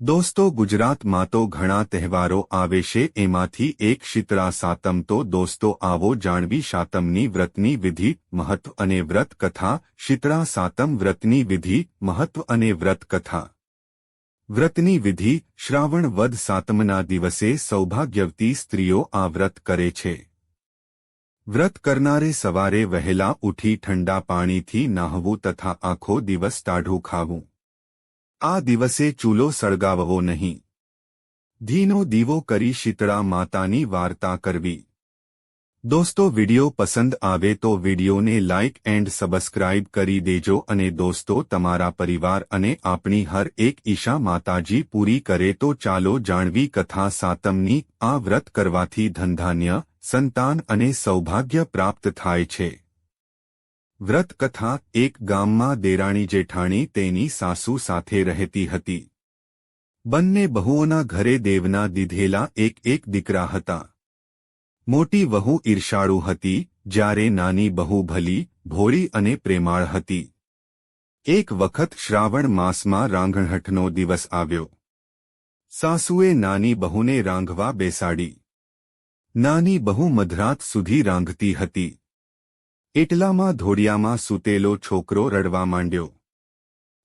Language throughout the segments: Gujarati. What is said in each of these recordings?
દોસ્તો, ગુજરાતમાં તો ઘણા તહેવારો આવે છે, એમાંથી એક શીતળા સાતમ તો દોસ્તો આવો જાણવી સાતમની વ્રતની વિધિ, મહત્વ અને વ્રત કથા, શીતળા સાતમ વ્રતની વિધિ, મહત્વ અને વ્રત કથા. વ્રતની વિધિ, શ્રાવણ વદ સાતમના દિવસે સૌભાગ્યવતી સ્ત્રીઓ આ વ્રત કરે છે. વ્રત કરનારે સવારે વહેલા ઉઠી ઠંડા પાણીથી નાહવું તથા આખો દિવસ ટાઢું ખાવું. આ દિવસે ચૂલો સળગાવવો નહીં. ધીનો દીવો કરી શીતળા માતાની વાર્તા કરવી. દોસ્તો, વિડિયો પસંદ આવે તો વિડિયોને લાઇક એન્ડ સબસ્ક્રાઇબ કરી દેજો અને દોસ્તો, તમારા પરિવાર અને આપણી હર એક ઈશા માતાજી પૂરી કરે તો ચાલો જાણવી કથા સાતમની આ વ્રત કરવાથી ધનધાન્ય, સંતાન અને સૌભાગ્ય પ્રાપ્ત થાય છે. વ્રત કથા એક ગામમાં દેરાણી જેઠાણી તેની સાસુ સાથે રહેતી હતી. બંને બહુઓના ઘરે દેવના દીધેલા એક એક દીકરા હતા. મોટી વહુ ઈર્ષાળુ હતી, જ્યારે નાની બહુ ભલી, ભોળી અને પ્રેમાળ હતી. એક વખત શ્રાવણ માસમાં રાંઘણહઠનો દિવસ આવ્યો. સાસુએ નાની બહુને રાંઘવા બેસાડી. નાની બહુ મધરાત સુધી રાંઘતી હતી. એટલામાં ધોડિયામાં સૂતેલો છોકરો રડવા માંડ્યો.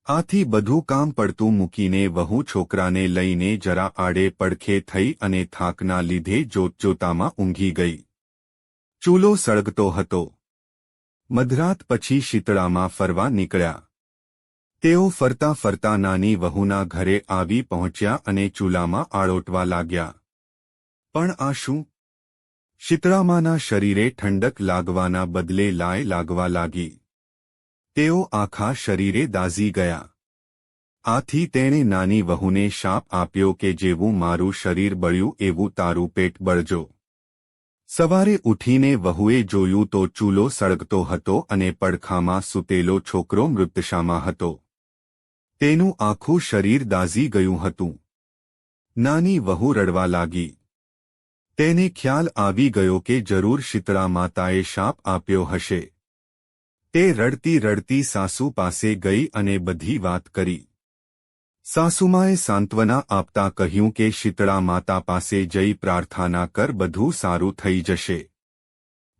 આથી બધું કામ પડતું મૂકીને વહુ છોકરાને લઈને જરા આડે પડખે થઈ અને થાકના લીધે જોતજોતામાં ઊંઘી ગઈ. ચૂલો સળગતો હતો. મધરાત પછી શીતળામાં ફરવા નીકળ્યા. તેઓ ફરતા ફરતા નાની વહુના ઘરે આવી પહોંચ્યા અને ચૂલામાં આળોટવા લાગ્યા. પણ આ શું? શીતળામાના શરીરે ઠંડક લાગવાના બદલે લાય લાગવા લાગી. તેઓ આખા શરીરે દાઝી ગયા. આથી તેણે નાની વહુને શાપ આપ્યો કે જેવું મારું શરીર બળ્યું એવું તારું પેટ બળજો. સવારે ઉઠીને વહુએ જોયું તો ચૂલો સળગતો હતો અને પડખામાં સૂતેલો છોકરો મૃતશામાં હતો. તેનું આખું શરીર દાઝી ગયું હતું. નાની વહુ રડવા લાગી. તેને ખ્યાલ આવી ગયો કે જરૂર શીતળા માતાએ શાપ આપ્યો હશે. તે રડતી રડતી સાસુ પાસે ગઈ અને બધી વાત કરી. સાસુમાએ સાંત્વના આપતા કહ્યું કે શીતળા માતા પાસે જઈ પ્રાર્થના કર બધું સારું થઈ જશે.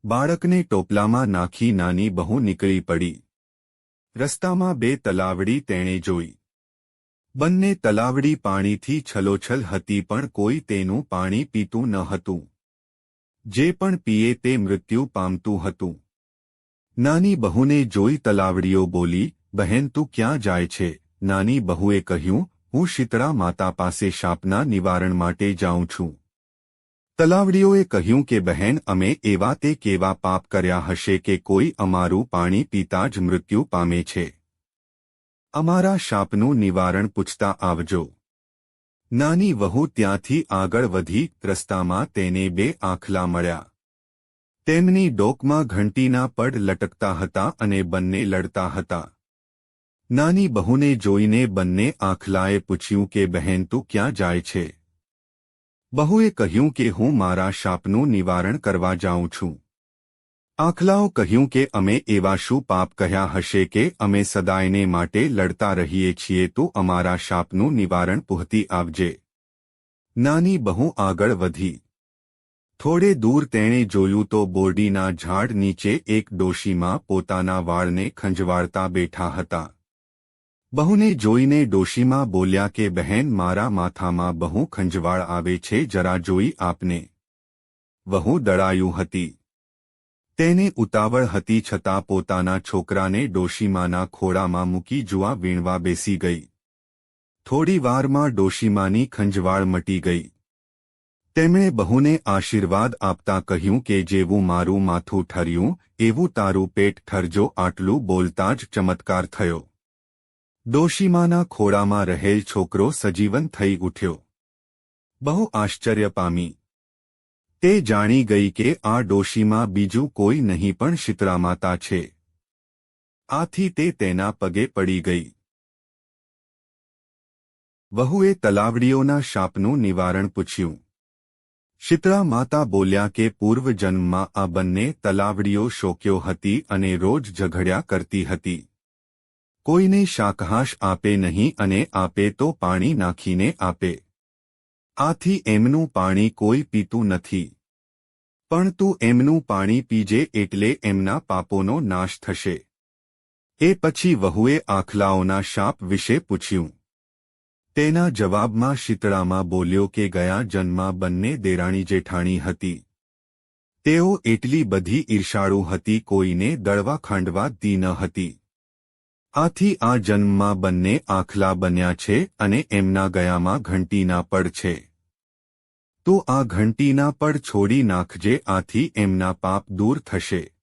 બાળકને ટોપલામાં નાખી નાની બહુ નીકળી પડી. રસ્તામાં બે તલાવડી તેણે જોઈ. બંને તલાવડી પાણીથી છલોછલ હતી પણ કોઈ તેનું પાણી પીતું ન હતું. જે પણ પીએ તે મૃત્યુ પામતું હતું. નાની બહુને જોઈ તલાવડીઓ બોલી, બહેન, તું ક્યાં જાય છે? નાની બહુએ કહ્યું, હું શીતળા માતા પાસે શાપના નિવારણ માટે જાઉં છું. તલાવડીઓએ કહ્યું કે, બહેન, અમે એવા તે કેવા પાપ કર્યા હશે કે કોઈ અમારું પાણી પીતા જ મૃત્યુ પામે છે. અમારા શાપનું નિવારણ પૂછતા આવજો. નાની વહુ ત્યાંથી આગળ વધી રસ્તામાં તેને બે આંખલા મળ્યા. તેમની ડોકમાં ઘંટીના પડ લટકતા હતા અને બંને લડતા હતા. નાની બહુને જોઈને બંને આંખલાએ પૂછ્યું કે, બહેન, તું ક્યાં જાય છે? બહુએ કહ્યું કે, હું મારા શાપનું નિવારણ કરવા જાઉં છું. આખલાઓ કહ્યું કે અમે એવા શું પાપ કહ્યા હશે કે અમે સદાયને માટે લડતા રહીએ છીએ તો અમારા શાપનું નિવારણ પૂહતી આવજે. નાની બહુ આગળ વધી. થોડે દૂર તેણે જોયું તો બોરડીના ઝાડ નીચે એક ડોશીમાં પોતાના વાળને ખંજવાળતા બેઠા હતા. બહુને જોઈને ડોશીમાં બોલ્યા કે, બહેન, મારા માથામાં બહુ ખંજવાળ આવે છે, જરા જોઈ આપને. વહુ દળાયું હતી. તેને ઉતાવળ હતી છતાં પોતાના છોકરાને ડોશીમાના ખોળામાં મૂકી જુઆ વીણવા બેસી ગઈ. થોડી વારમાં ડોશીમાની ખંજવાળ મટી ગઈ. તેમણે બહુને આશીર્વાદ આપતા કહ્યું કે જેવું મારું માથું ઠર્યું, એવું તારું પેટ ઠરજો, આટલું બોલતા જ ચમત્કાર થયો. ડોશીમાના ખોળામાં રહેલ છોકરો સજીવન થઈ ઉઠ્યો. બહુ આશ્ચર્ય પામી તે જાણી ગઈ કે આ ડોશીમાં બીજું કોઈ નહીં પણ શીતળામાતા છે. આથી તે તેના પગે પડી ગઈ. વહુએ તલાવડીઓના શાપનું નિવારણ પૂછ્યું. શીતળા માતા બોલ્યા કે પૂર્વજન્મમાં આ બંને તલાવડીઓ શોક્યો હતી અને રોજ ઝઘડ્યા કરતી હતી. કોઈને શાકહાશ આપે નહીં અને આપે તો પાણી નાખીને આપે. આથી એમનું પાણી કોઈ પીતું નથી. પણ તું એમનું પાણી પીજે એટલે એમના પાપોનો નાશ થશે. એ પછી વહુએ આખલાઓના શાપ વિશે પૂછ્યું. તેના જવાબમાં શીતળામાં બોલ્યો કે ગયા જન્મમાં બંને દેરાણી જેઠાણી હતી. તેઓ એટલી બધી ઈર્ષાળુ હતી કોઈને દળવા ખાંડવા દી ન હતી. આથી આ જન્મમાં બંને આખલા બન્યા છે અને એમના ગયામાં ઘંટીના પડ છે. તો આ ઘંટીના પડ છોડી નાખજે, આથી એમના પાપ દૂર થશે.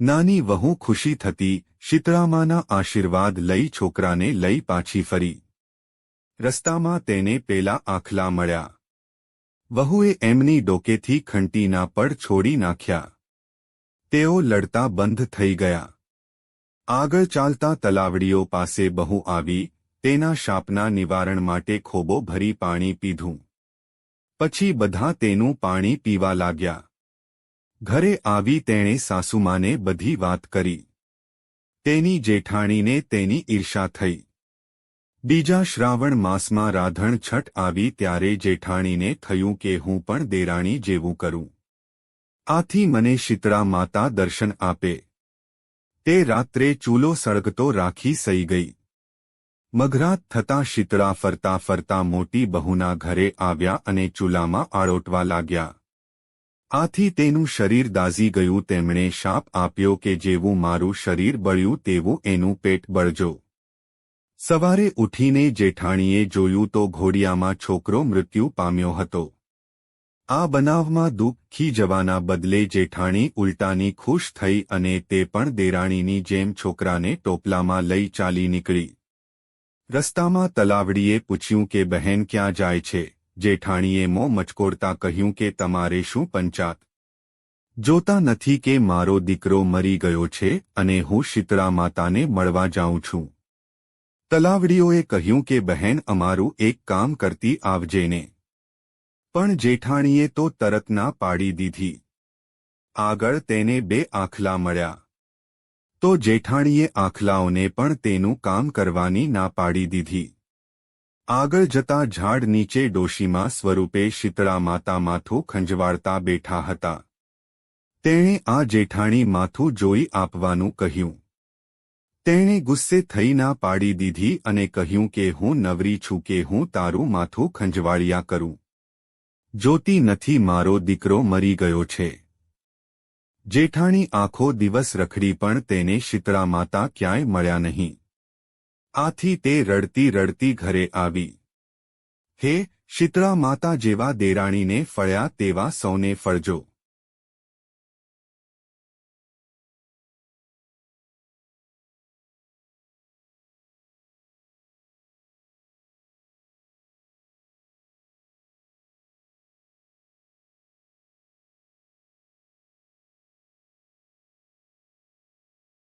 નાની વહુ ખુશી થતી, શીતળામાના આશીર્વાદ લઈ છોકરાને લઈ પાછી ફરી. રસ્તામાં તેને પેલા આખલા મળ્યા. વહુએ એમની ડોકેથી ખંટીના પડ છોડી નાખ્યા. તેઓ લડતા બંધ થઈ ગયા. આગળ ચાલતા તલાવડીઓ પાસે બહુ આવી, તેના શાપના નિવારણ માટે ખોબો ભરી પાણી પીધું. પછી બધા તેનું પાણી પીવા લાગ્યા. ઘરે આવી તેણે સાસુમાને બધી વાત કરી. તેની જેઠાણીને તેની ઈર્ષા થઈ. બીજા શ્રાવણ માસમાં રાધણ છઠ આવી ત્યારે જેઠાણીને થયું કે હું પણ દેરાણી જેવું કરું. આથી મને શીતળા માતા દર્શન આપે. તે રાત્રે ચૂલો સળગતો રાખી સઈ ગઈ. મઘરાત થતાં શીતળા ફરતા ફરતા મોટી બહુના ઘરે આવ્યા અને ચૂલામાં આળોટવા લાગ્યા. આથી તેનું શરીર દાઝી ગયું, તેમણે શાપ આપ્યો કે જેવું મારું શરીર બળ્યું તેવું એનું પેટ બળજો. સવારે ઉઠીને જેઠાણીએ જોયું તો ઘોડિયામાં છોકરો મૃત્યુ પામ્યો હતો. આ બનાવમાં દુઃખી જવાના બદલે જેઠાણી ઉલટાની ખુશ થઈ અને તે પણ દેરાણીની જેમ છોકરાને ટોપલામાં લઈ ચાલી નીકળી. રસ્તામાં તલાવડીએ પૂછ્યું કે બહેન ક્યાં જાય છે? જેઠાણીએ મો મચકોડતા કહ્યું કે તમારે શું પંચાત? જોતા નથી કે મારો દીકરો મરી ગયો છે અને હું શીતળા માતાને મળવા જાઉં છું. તલાવડીઓએ કહ્યું કે બહેન અમારું એક કામ કરતી આવજેને પણ જેઠાણીએ તો તરત ના પાડી દીધી. આગળ તેને બે આખલા મળ્યા. તો જેઠાણીએ આખલાઓને પણ તેનું કામ કરવાની ના પાડી દીધી. આગળ જતા ઝાડ નીચે ડોશીમાં સ્વરૂપે શીતળા માતા માથું ખંજવાળતા બેઠા હતા. તેણે આ જેઠાણી માથું જોઈ આપવાનું કહ્યું. તેણે ગુસ્સે થઈ ના પાડી દીધી અને કહ્યું કે હું નવરી છું કે હું તારું માથું ખંજવાળિયા કરું. જોતી નથી મારો દીકરો મરી ગયો છે. જેઠાણી આખો દિવસ રખડી પણ તેને શીતળા માતા ક્યાંય મળ્યા નહીં. આથી તે રડતી રડતી ઘરે આવી. હે, શીતળા માતા જેવા દેરાણીને ફળ્યા તેવા સૌને ફળજો.